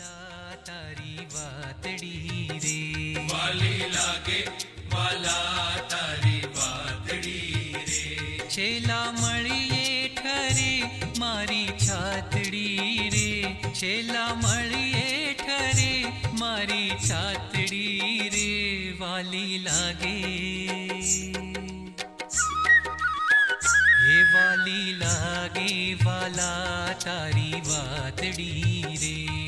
વાલા તારી વાતડી રે વાલી લાગે વાલા તારી વાતડી રે છેલા મળીએ ઠરે મારી છાતડી રે છેલા મળીએ ઠરે મારી છાતડી રે વાલી લાગે હે વાલી લાગે વાલા તારી વાતડી રે